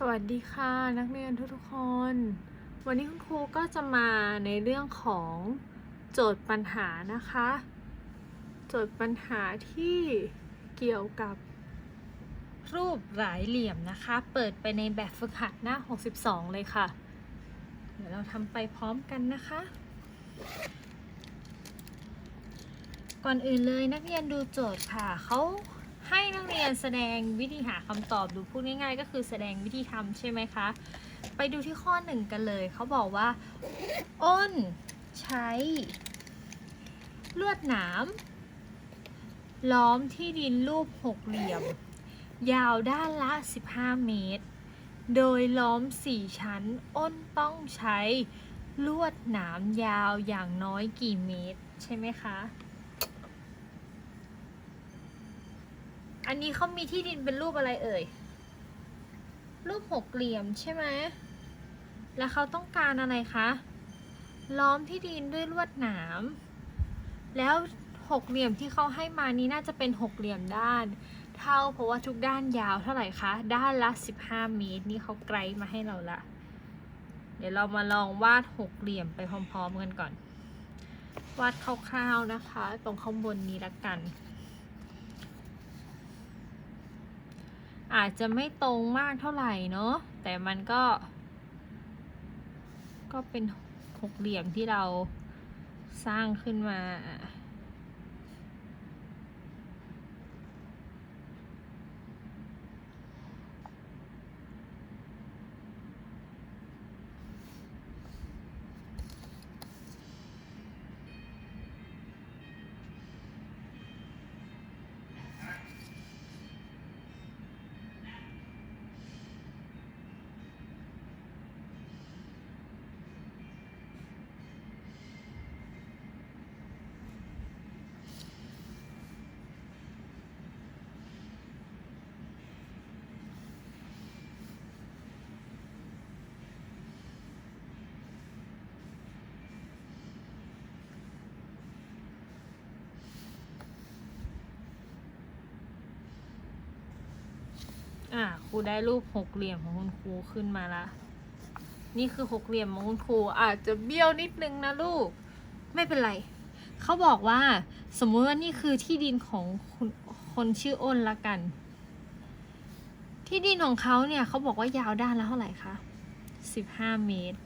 สวัสดีค่ะนักเรียนทุกๆคน วันนี้คุณครูก็จะมาในเรื่องของโจทย์ปัญหานะคะ โจทย์ปัญหาที่เกี่ยวกับ รูปหลายเหลี่ยมนะคะ เปิดไปในแบบฝึกหัดหน้า 62 เลยค่ะ เดี๋ยวเราทำไปพร้อมกันนะคะ ก่อนอื่นเลยนักเรียนดูโจทย์ค่ะเขา ให้นักเรียนแสดงวิธีหาคำตอบดูพูดง่าย ๆ ก็คือแสดงวิธีทำใช่ไหมคะ ไปดูที่ข้อหนึ่งกันเลย เขาบอกว่า อ้นใช้ ลวดหนามล้อมที่ดินรูปหกเหลี่ยม ยาวด้านละ 15 เมตร โดยล้อม4ชั้น อ้นต้องใช้ลวดหนามยาวอย่างน้อยกี่เมตร ใช่ไหมคะ อันนี้เขามีที่ดินเป็นรูปอะไรเอ่ย รูปหกเหลี่ยมใช่ไหม แล้วเขาต้องการอะไรคะ ล้อมที่ดินด้วยลวดหนาม แล้วหกเหลี่ยมที่เขาให้มานี้น่าจะเป็นหกเหลี่ยมด้าน เท่าเพราะว่าทุกด้านยาวเท่าไหร่คะ ด้านละ15เมตร นี่เขาไกลมาให้เราละ เดี๋ยวเรามาลองวาดหกเหลี่ยมไปพร้อมๆกันก่อน วาดคร่าวๆนะคะ ตรงข้างบนนี้ละกัน อาจจะไม่ตรงมากเท่าไหร่เนาะแต่มันก็ ก็เป็นหกเหลี่ยมที่เราสร้างขึ้นมา อะครูได้รูปหกเหลี่ยมของคุณครูขึ้นมาละ นี่คือหกเหลี่ยมของคุณครูอาจจะเบี้ยวนิดนึงนะลูก ไม่เป็นไร เขาบอกว่า สมมุติว่านี่คือที่ดินของคนคนชื่ออ้นละกัน ที่ดินของเขาเนี่ยเขาบอกว่ายาวด้านละเท่าไหร่คะสิบห้าเมตร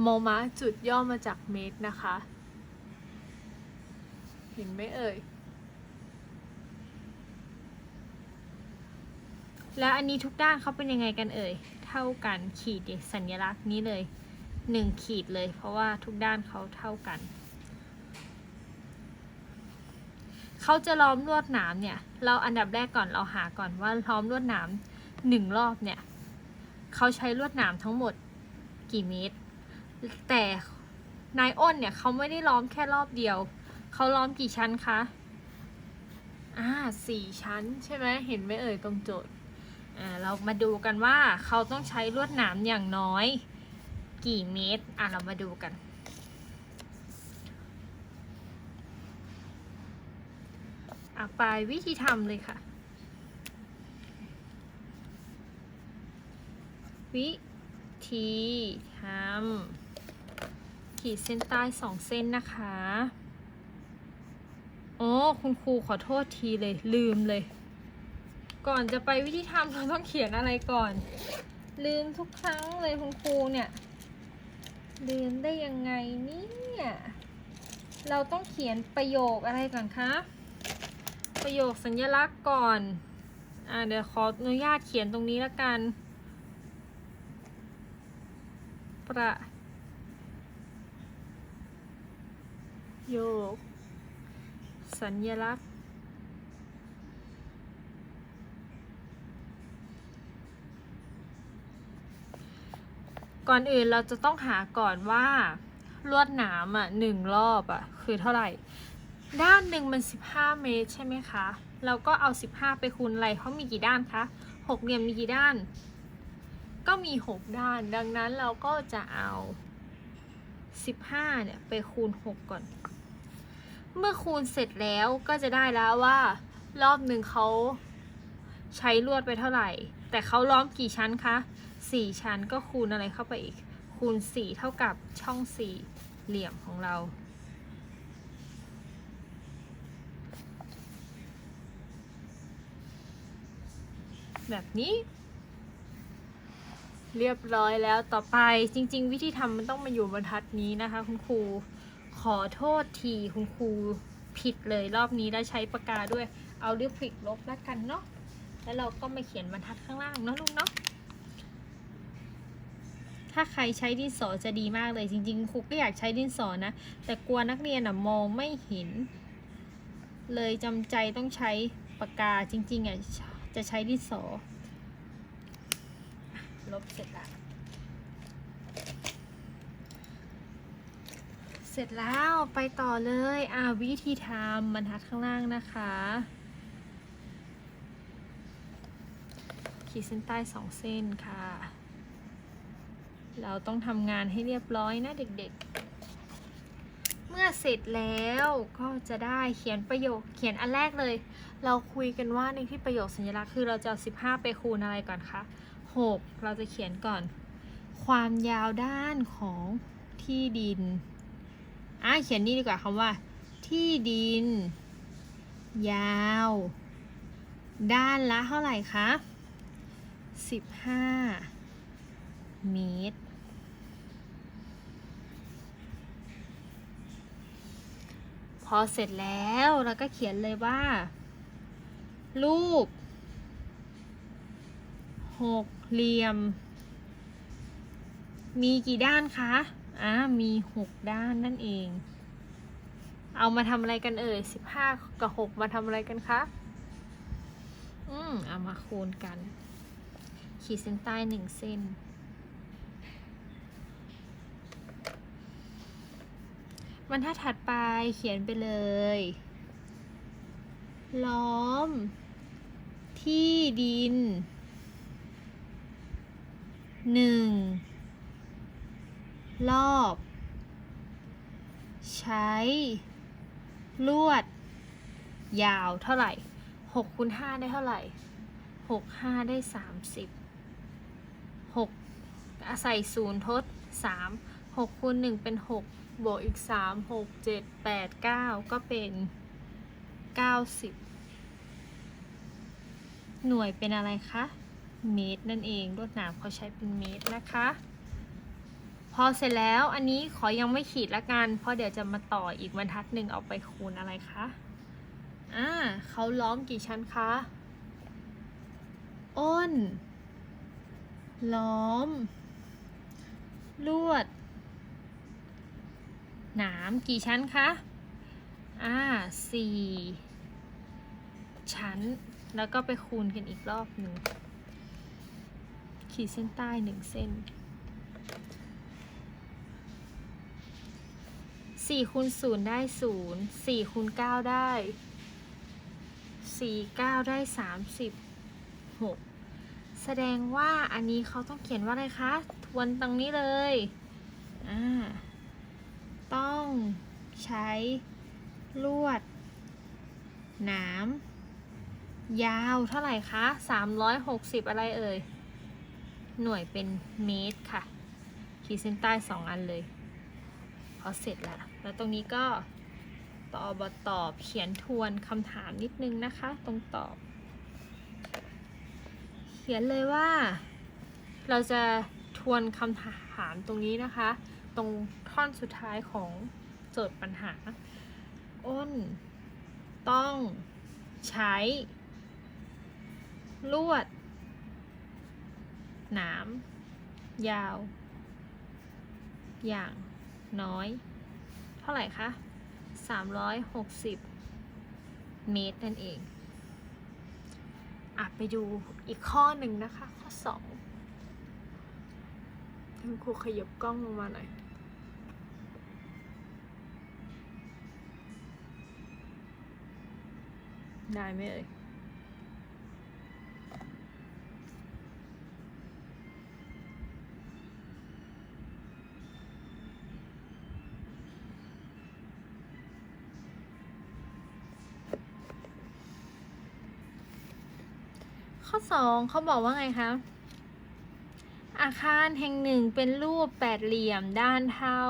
โมมาจุดย่อมาจากเมตรนะคะ เห็นไหมเอ่ย แล้วอันนี้ทุกด้านเขาเป็นยังไงกันเอ่ย เท่ากันขีดสัญลักษณ์นี้เลยหนึ่งขีดเลย เพราะว่าทุกด้านเขาเท่ากัน เขาจะล้อมลวดหนามเนี่ย เราอันดับแรกก่อนเราหาก่อนว่าล้อมลวดหนามหนึ่งรอบเนี่ยเขาใช้ลวดหนามทั้งหมดกี่เมตร แต่นายอ้นเนี่ยเขาไม่ได้ล้อมแค่รอบเดียว เขาล้อมกี่ชั้นคะ อ่าสี่ชั้นใช่ไหมเห็นไหมเอ่ยตรงโจทย์ อ่าเรามาดูกันว่าเขาต้องใช้ลวดหนามอย่างน้อย กี่เมตร อะเรามาดูกัน อะไปวิธีทำเลยค่ะ วิธีทำขีดเส้นใต้สองเส้นนะคะ โอ้คุณครูขอโทษทีเลยลืมเลย ก่อนจะไปวิธีทำเราต้องเขียนอะไรก่อน ลืมทุกครั้งเลยคุณครูเนี่ย ลืมได้ยังไงเนี่ย เราต้องเขียนประโยคอะไรก่อนคะ ประโยคสัญลักษณ์ก่อน อ่าเดี๋ยวขออนุญาตเขียนตรงนี้แล้วกัน ประโยค สัญลักษณ์ ก่อนอื่นเราจะต้องหาก่อนว่าลวดหนามอะหนึ่งรอบอะคือเท่าไหร่ ด้านหนึ่งมัน 15 เมตรใช่ไหมคะ เราก็เอา 15 ไปคูณอะไรเขามีกี่ด้านคะหกเหลี่ยมมีกี่ด้าน ก็มี 6 ด้าน ดังนั้นเราก็จะเอา 15 เนี่ยไปคูณ 6 ก่อน เมื่อคูณเสร็จแล้วก็จะได้แล้วว่า รอบหนึ่งเขาใช้ลวดไปเท่าไหร่ แต่เขาล้อมกี่ชั้นคะ สี่ชั้นก็คูณอะไรเข้าไปอีก คูณสี่เท่ากับช่องสี่เหลี่ยมของเรา แบบนี้ เรียบร้อยแล้วต่อไปจริง ๆ วิธีทำมันต้องมาอยู่บรรทัดนี้นะคะ คุณครูขอโทษทีคุณครูผิดเลยรอบนี้แล้วใช้ปากกาด้วย เอาลิควิดลบแล้วกันเนาะแล้วเราก็มาเขียนบรรทัดข้างล่างเนาะลูกเนาะ ถ้าใครใช้ดินสอจะดีมากเลยจริงๆครูก็อยากใช้ดินสอนะ แต่กลัวนักเรียนอะมองไม่เห็น เลยจำใจต้องใช้ปากกาจริงๆอะจะใช้ดินสอ ลบเสร็จแล้วเสร็จแล้วไปต่อเลยอ่าวิธีทำบรรทัดข้างล่างนะคะขีดเส้นใต้สองเส้นค่ะ เราต้องทำงานให้เรียบร้อยนะเด็กๆ เมื่อเสร็จแล้วก็จะได้เขียนประโยคเขียนอันแรกเลย เราคุยกันว่าในที่ประโยคสัญลักษณ์คือเราจะเอา15 ไปคูณอะไรก่อนคะ6เราจะเขียนก่อน ความยาวด้านของที่ดินอะเขียนนี่ดีกว่าคำว่า ที่ดิน ยาว ด้านละเท่าไหร่คะ15 เมตร พอเสร็จแล้วเราก็เขียนเลยว่า รูป หกเหลี่ยม มีกี่ด้านคะอ่ามีหกด้านนั่นเอง เอามาทำอะไรกันเอ่ยสิบห้ากับหกมาทำอะไรกันคะอืมเอามาคูณกัน ขีดเส้นใต้หนึ่งเส้น บรรทัดถัดไปเขียนไปเลย ล้อม ที่ดินหนึ่งรอบ ใช้ ลวด ยาวเท่าไหร่หกคูณห้าได้เท่าไหร่หกห้าได้สามสิบหกอาศัยศูนย์ทดสามหกคูณหนึ่งเป็นหก บวกอีกสามหกเจ็ดแปดเก้าก็เป็นเก้าสิบหน่วยเป็นอะไรคะ เมตรนั่นเองลวดหนามเขาใช้เป็นเมตรนะคะ พอเสร็จแล้วอันนี้ขอยังไม่ขีดละกัน เพราะเดี๋ยวจะมาต่ออีกบรรทัดหนึ่งเอาไปคูณอะไรคะอ่าเขาล้อมกี่ชั้นคะ อ้น ล้อม ลวด หนามกี่ชั้นคะ อ่าสี่ชั้น แล้วก็ไปคูณกันอีกรอบหนึ่ง ขีดเส้นใต้หนึ่งเส้นสี่คูณศูนย์ได้ศูนย์สี่คูณเก้าได้สี่เก้าได้สามสิบหกแสดงว่าอันนี้เขาต้องเขียนว่าอะไรคะ ทวนตรงนี้เลย อ่า ต้องใช้ลวด หนาม ยาวเท่าไหร่คะ 360 อะไรเอ่ย หน่วยเป็นเมตรค่ะ ขีดเส้นใต้สองอันเลยพอเสร็จแล้ว แล้วตรงนี้ก็ตอบบตอบเขียนทวนคำถามนิดนึงนะคะ ตรงตอบ เขียนเลยว่า เราจะทวนคำถามตรงนี้นะคะ ตรงท่อนสุดท้ายของโจทย์ปัญหา อ้น ต้องใช้ ลวด หนาม ยาว อย่างน้อย เท่าไหร่คะ 360 เมตรนั่นเองอะไปดูอีกข้อหนึ่งนะคะ ข้อสองคุณครูขยับกล้องลงมาหน่อย ได้ไหมเอ่ยข้อสองเขาบอกว่าไงคะอาคารแห่งหนึ่งเป็นรูปแปดเหลี่ยมด้านเท่า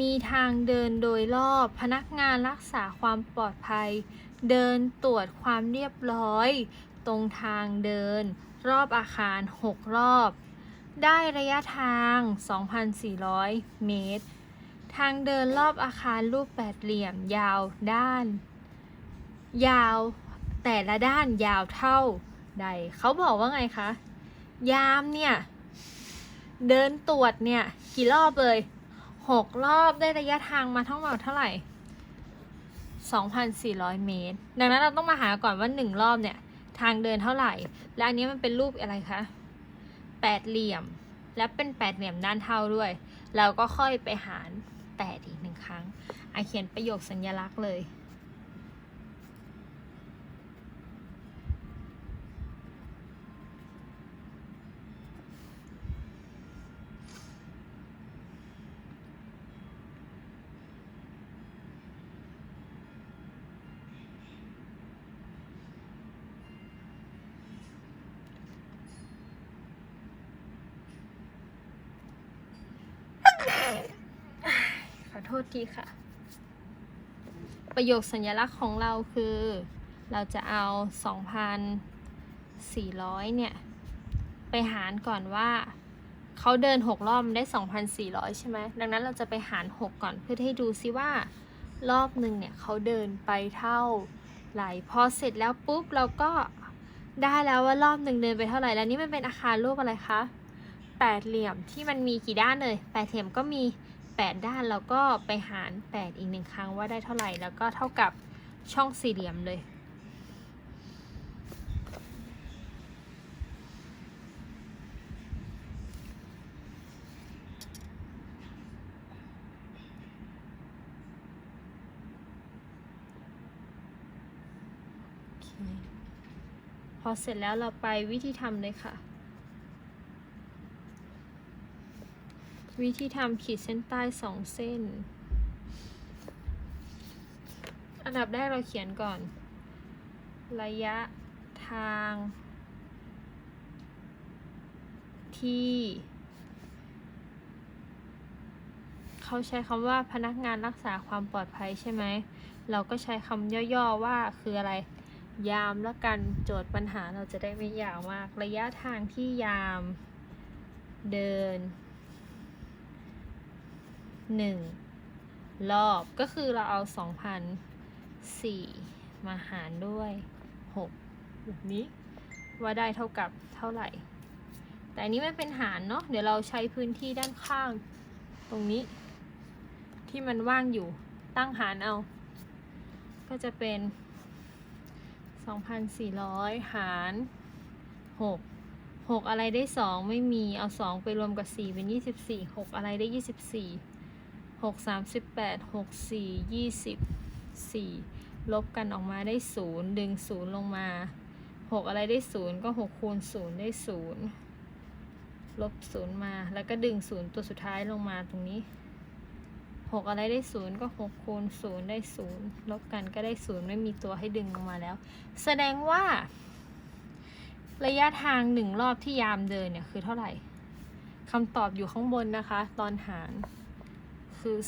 มีทางเดินโดยรอบพนักงานรักษาความปลอดภัย เดินตรวจความเรียบร้อย ตรงทางเดิน รอบอาคาร 6 รอบ ได้ระยะทาง 2,400 เมตร ทางเดินรอบอาคารรูปแปดเหลี่ยมยาวด้าน ยาวแต่ละด้านยาวเท่าใด เขาบอกว่าไงคะ ยามเนี่ย เดินตรวจเนี่ย กี่รอบเลย หกรอบได้ระยะทางมาทั้งหมดเท่าไหร่ 2,400 เมตร ดังนั้นเราต้องมาหาก่อนว่าหนึ่งรอบเนี่ย ทางเดินเท่าไหร่ และอันนี้มันเป็นรูปอะไรคะแปดเหลี่ยม และเป็นแปดเหลี่ยมด้านเท่าด้วย เราก็ค่อยไปหารแปดอีกหนึ่งครั้งอาเขียนประโยคสัญลักษณ์เลย ขอ โทษทีค่ะ ประโยคสัญลักษณ์ของเราคือ เราจะเอา 2,400 เนี่ย ไปหารก่อนว่าเขาเดิน 6 รอบมันได้ 2,400 ใช่ไหม ดังนั้นเราจะไปหาร 6 ก่อนเพื่อให้ดูซิว่ารอบหนึ่งเนี่ยเขาเดินไปเท่าไหร่ พอเสร็จแล้วปุ๊บเราก็ได้แล้วว่ารอบหนึ่งเดินไปเท่าไหร่ แล้วนี่มันเป็นอาคารรูปอะไรคะ แปดเหลี่ยมที่มันมีกี่ด้านเลย แปดเหลี่ยมก็มี 8 ด้านแล้วก็ไปหาร 8 อีกหนึ่งครั้งว่าได้เท่าไหร่แล้วก็เท่ากับช่องสี่เหลี่ยมเลย พอเสร็จแล้วเราไปวิธีทำเลยค่ะ วิธีทำขีดเส้นใต้สองเส้น อันดับแรกเราเขียนก่อน ระยะทาง ที่เขาใช้คำว่าพนักงานรักษาความปลอดภัยใช่ไหม เราก็ใช้คำย่อๆว่าคืออะไร ยามและกันโจทย์ปัญหาเราจะได้ไม่ยาวมาก ระยะทางที่ยามเดิน หนึ่งรอบก็คือเราเอาสองพันสี่มาหารด้วยหกแบบนี้ ว่าได้เท่ากับเท่าไหร่ แต่อันนี้มันเป็นหารเนาะเดี๋ยวเราใช้พื้นที่ด้านข้างตรงนี้ ที่มันว่างอยู่ตั้งหารเอา ก็จะเป็น 2,400 หาร 6 6 อะไรได้ 2 ไม่มีเอา 2 ไปรวมกับ 4 เป็น 24 6 อะไรได้ 24 หกสามสิบแปดหกสี่ยี่สิบสี่ลบกันออกมาได้ศูนย์ดึงศูนย์ลงมาหกอะไรได้ศูนย์ก็หกคูณศูนย์ได้ศูนย์ลบศูนย์มาแล้วก็ดึงศูนย์ตัวสุดท้ายลงมาตรงนี้หกอะไรได้ศูนย์ก็หกคูณศูนย์ได้ศูนย์ลบกันก็ได้ศูนย์ไม่มีตัวให้ดึงลงมาแล้ว แสดงว่า ระยะทางหนึ่งรอบที่ยามเดินเนี่ยคือเท่าไหร่คำตอบอยู่ข้างบนนะคะ ตอนหาร คือ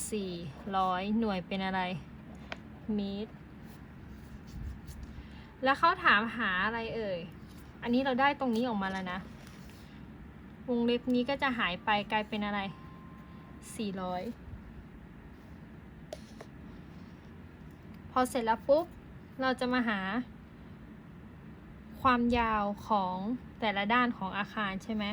400 หน่วยเป็นอะไรเมตร แล้วเขาถามหาอะไรเอ่ย อันนี้เราได้ตรงนี้ออกมาแล้วนะ วงเล็บนี้ก็จะหายไปกลายเป็นอะไร 400 พอเสร็จแล้วปุ๊บ เราจะมาหา ความยาวของแต่ละด้านของอาคารใช่ไหม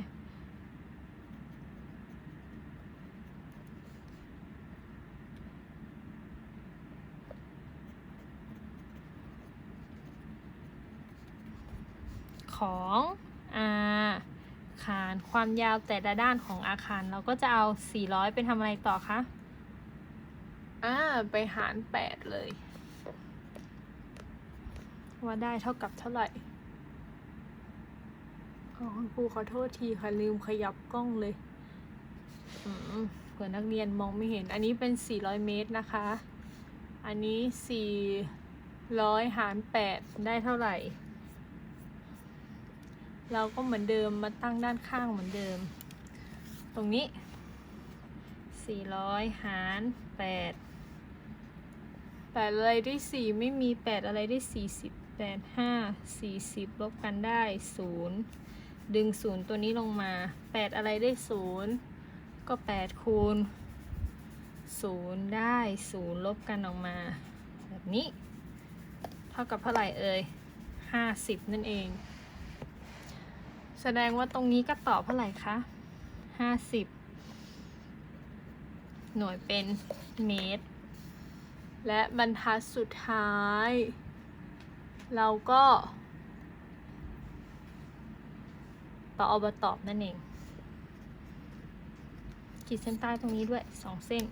ของอาคาร ความยาวแต่ละด้านของอาคาร เราก็จะเอา 400เป็นทำอะไรต่อคะอ่าไปหาร 8 เลย ว่าได้เท่ากับเท่าไหร่อ๋อคุณครูขอโทษทีค่ะ ลืมขยับกล้องเลยอืมเผื่อนักเรียนมองไม่เห็น อันนี้เป็น 400 เมตรนะคะ อันนี้ 400 หาร 8 ได้เท่าไหร่ เราก็เหมือนเดิมมาตั้งด้านข้างเหมือนเดิม ตรงนี้ 400 หาร8 8 อะไรได้ 4 ไม่มี 8 อะไรได้ 40 8 5 40 ลบกันได้ 0 ดึง 0 ตัวนี้ลงมา 8 อะไรได้ 0 ก็ 8 คูณ 0 ได้ 0 ลบกันออกมา แบบนี้ เท่ากับเท่าไหร่เอ่ย50 นั่นเอง แสดงว่าตรงนี้ก็ตอบเท่าไหร่คะ50หน่วยเป็นเมตร และบรรทัดสุดท้าย เราก็ ต่อเอามาตอบนั่นเอง ขีดเส้นใต้ตรงนี้ด้วยสองเส้น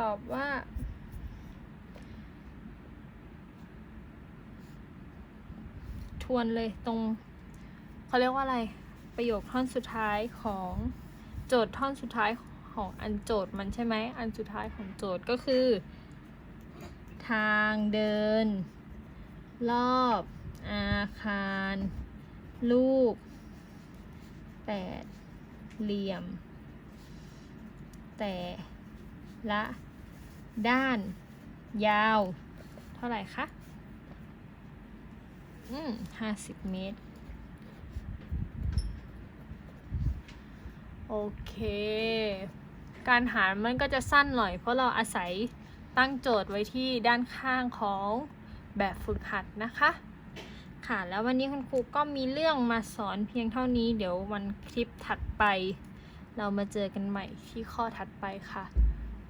ตอบว่า ทวนเลยตรงเขาเรียกว่าอะไรประโยคท่อนสุดท้ายของโจทย์ท่อนสุดท้ายของอันโจทย์มันใช่ไหมอันสุดท้ายของโจทย์ก็คือ ทางเดิน รอบอาคารลูกแปดเหลี่ยม แต่ละด้านยาว เท่าไหร่คะ อืมห้าสิบเมตร โอเค การหารมันก็จะสั้นหน่อย เพราะเราอาศัยตั้งโจทย์ไว้ที่ด้านข้างของแบบฝึกหัดนะคะ ค่ะ แล้ววันนี้คุณครูก็มีเรื่องมาสอนเพียงเท่านี้ เดี๋ยววันคลิปถัดไป เรามาเจอกันใหม่ที่ข้อถัดไปค่ะ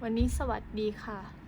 วันนี้สวัสดีค่ะ